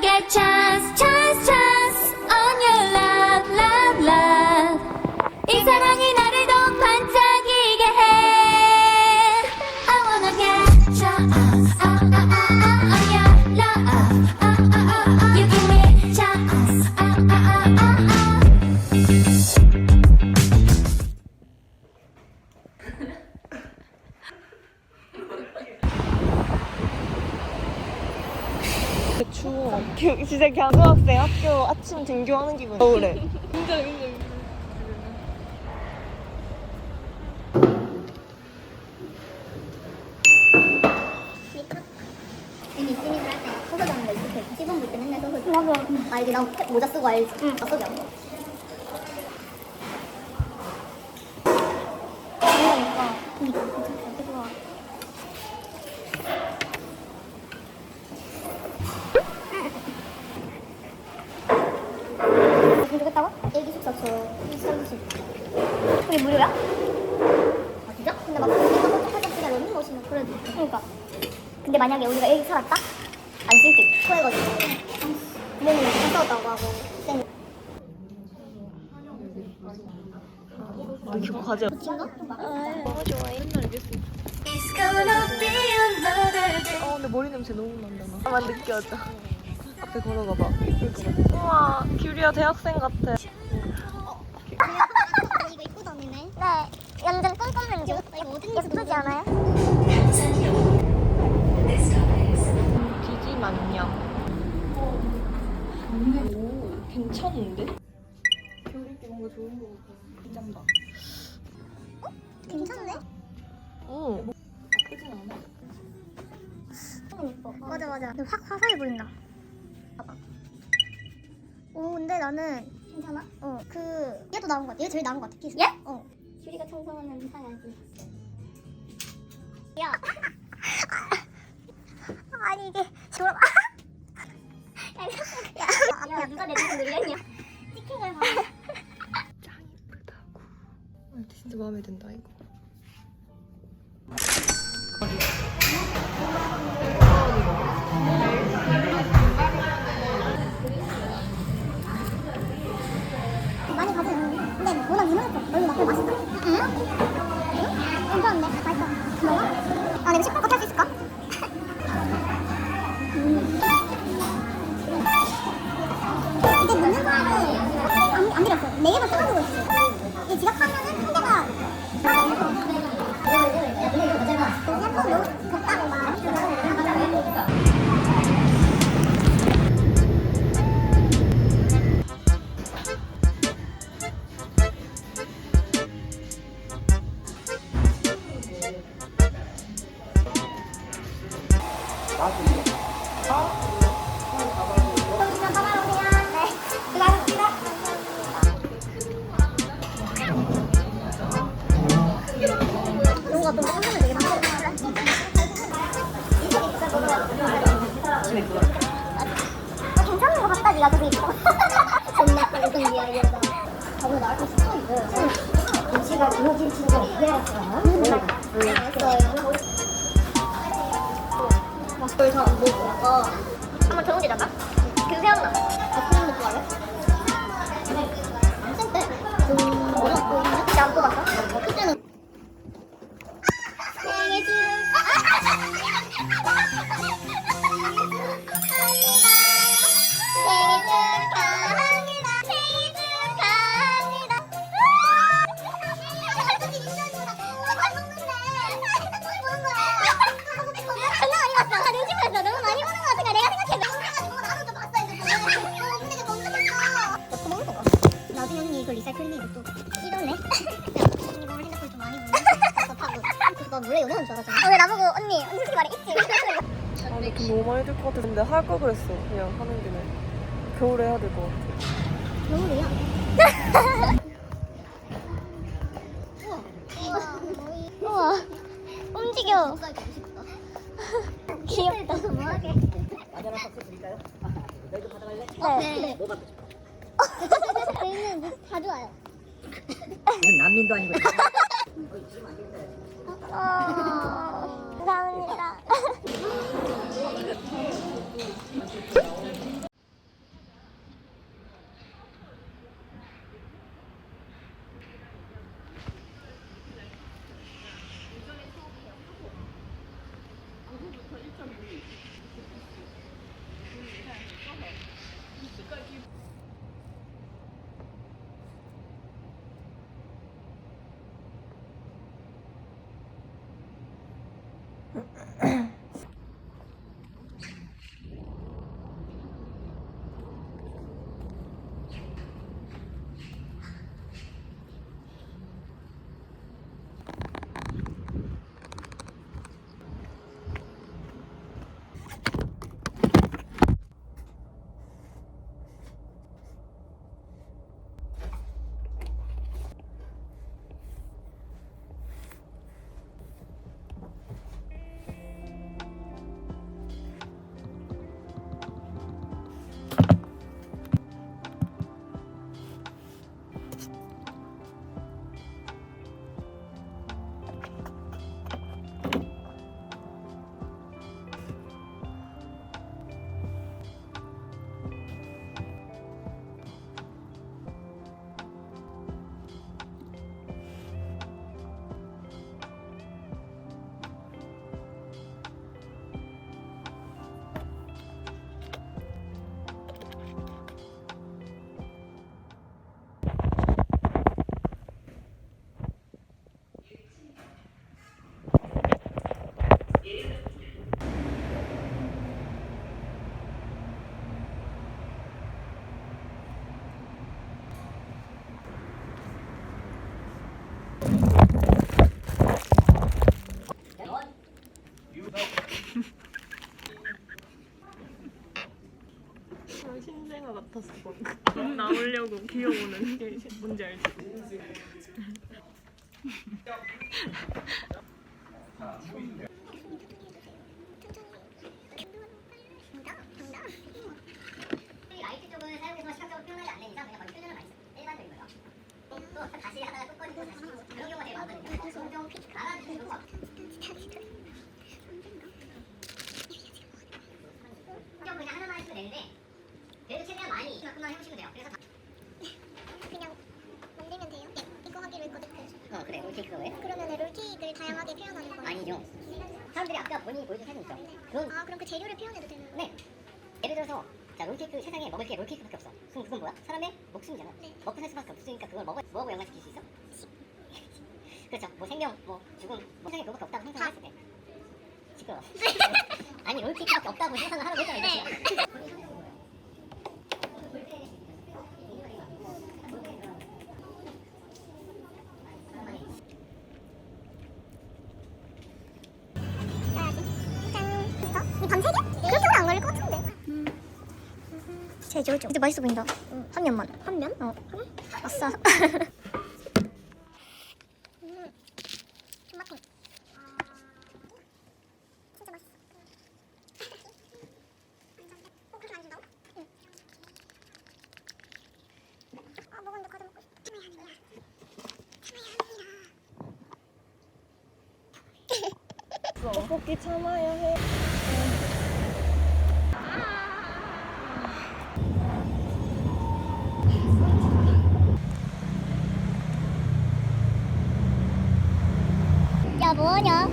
get chance. 추워. 진짜 고등학생 학교 아침 등교하는 기분. 볼때 맨날 소설 맞아 알지 나 모자 쓰고 알지 응나 쓰기 안 돼. 그러니까 그니까 진짜 좋아 무슨 좋겠다고? 애기 숙소 저 서울시 그게 무료야? 아 진짜? 근데 막 우리가 선택하자 너무 멋있는 그래도 그러니까 근데 만약에 우리가 애기 살았다? 안 쓸게 토해가지고 부모님이 못 싸웠다고 하고 쌤 이거 과제. 친가? 너무 좋아해. 맨날 이랬어. Day. 아 근데 머리 냄새 너무 난다 나. 나만 느껴져. 앞에 걸어가 봐. 우와 규리야 대학생 같아. 이거 입고 다니네 네 완전 꼼꼼 어딘 예쁘지 않아요? 디지 만냥. 오 괜찮은데? 겨울 입기 뭔가 좋은 거 같아. 짠다. 괜찮네? 어. 나쁘진 않아. 예뻐 맞아 맞아 근데 확 화사해 보인다 봐봐 오 근데 나는 괜찮아? 어 그 얘도 나은 것 같아 얘 제일 나은 것 같아 키스 예? 어 규리가 청소하면 사야지 야 졸업 야, 야 누가 내 눈을 놀렸냐 찍힌 걸 봐. 짱 이쁘다고. 아, 진짜 마음에 든다 이거. 어떤 먹어야 아, 괜찮은 거 같다, 니가 그게. 존나. 막걸 잘안 보고. 어. 한번 게 나가? 그 생각나. 아, 그런 거 좋아해? 음? 뭐안 뽑았어? 몰래 연애한 줄 알았잖아. 어, 왜 나보고 언니, 언니 솔직히 말해 있지? 아, 근데 돈 너무 많이 들것 같은데 할 거 그랬어. 그냥 하는 김에. 겨울에 해야 될 것 같아. 겨울이야. 우와. 우와. 움직여. 귀엽다. 뭐하게? 네. 뭐 받고 싶어? 저희는 다 좋아요. 무슨 난민도 아니고 어, 감사합니다. 나오려고 귀여우는 게 뭔지 알지? 라이트 쪽은 사용해서 시각적으로 표현하지 않는 이상 그냥 거의 표현을 많이 써. 일반적인 거죠. 또, 또 다시 하다가 또 꺼지고 다시 켜고 그런 경우가 되게 많거든요. 종종 알아주시는 거. 좀 그냥 하나만 하시면 되는데 그래도 최대한 많이 이만큼만 해보시면 돼요. 그래서 다... 그냥 만들면 돼요? 네, 이거 하기로 했거든. 어 그래 롤케이크가 왜? 그러면 롤케이크를 다양하게 표현하는 거예요? 아니죠. 사람들이 아까 본인이 보여준 사진 있죠? 그건 아 그럼 그 재료를 표현해도 되는 거예요? 네. 예를 들어서 자 롤케이크 세상에 먹을 게 롤케이크밖에 없어. 그럼 그건 뭐야? 사람의 목숨이잖아. 먹고 살 수밖에 없으니까 그걸 먹어 뭐하고 연관시킬 수 있어? 그렇죠. 뭐 생명, 뭐 죽음, 뭐 세상에 그거밖에 없다고 상상했을 때. 시끄러. 아니 롤케이크밖에 없다고 상상을 하라고 했잖아 이거. 이 제조죠. 근데 맛있어 보인다. 한 면만. 한 면? 어. 아싸. 음. 존맛탱. 진짜 맛있어. 어, 그렇게 안 준다고? 응. 아, 먹었는데 과자 먹고 싶어. 참아야 합니다. 참아야 합니다. 떡볶이 참아야 해 야뭐하냐?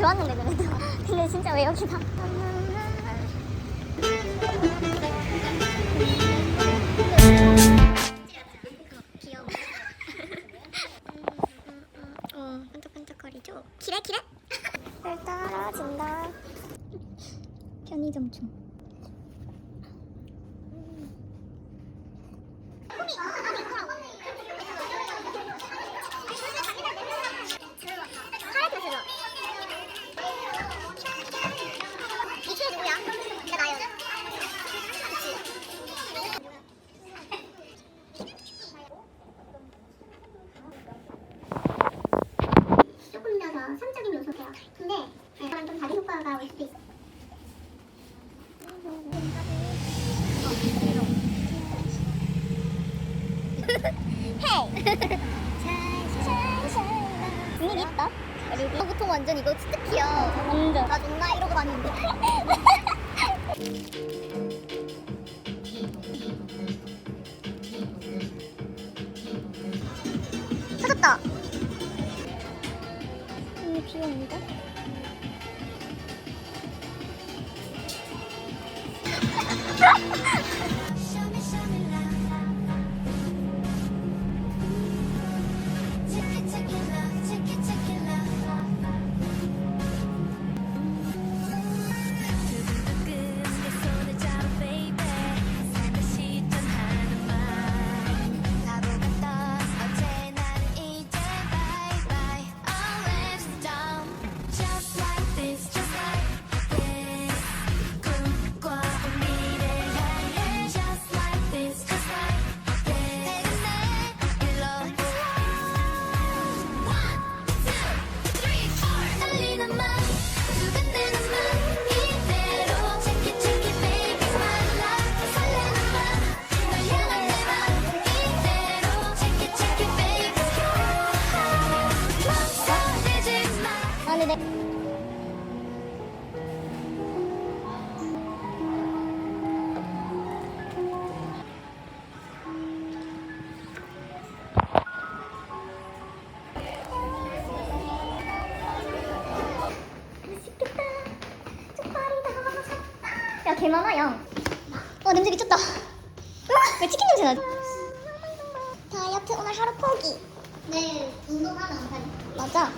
나 좋았는데 그래도 근데 진짜 왜 여기다 귀여워 어 반짝반짝거리죠? 키래 키래? 별 떨어진다 편의점 중 근데 약간 좀 다른 효과가 올 수도 있어. 헤이. 분위기 있다. 그리고 보통 완전 이거 스티키야. 완전. 나 존나 이러고 다니는데. 이 귀여운 다이어트 오늘 하루 포기. 네, 운동하면 안 돼. 맞아.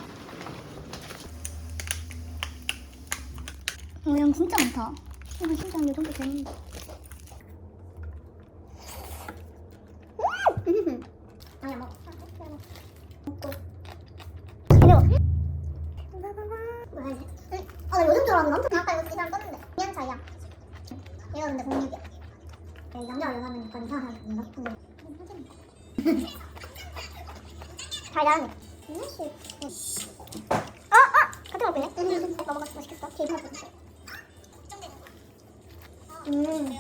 어, 양 진짜 많다. 이거 진짜 이 정도 되는데. 달달하네. 어, 어! 같은 거 빼네. 먹어, 먹어. 맛있겠다. 제일 맛있어. 음.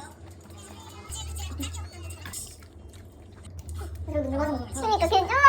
그리고 누가 먹어? 그러니까 그냥 아,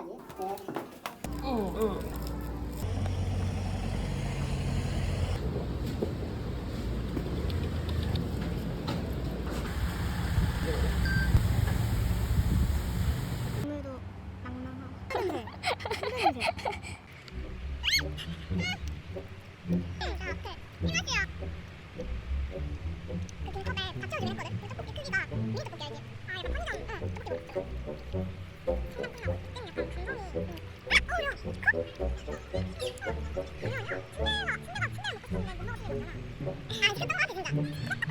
생각이에요? 네. 응, 응. 아, 이거 또 하게 된다.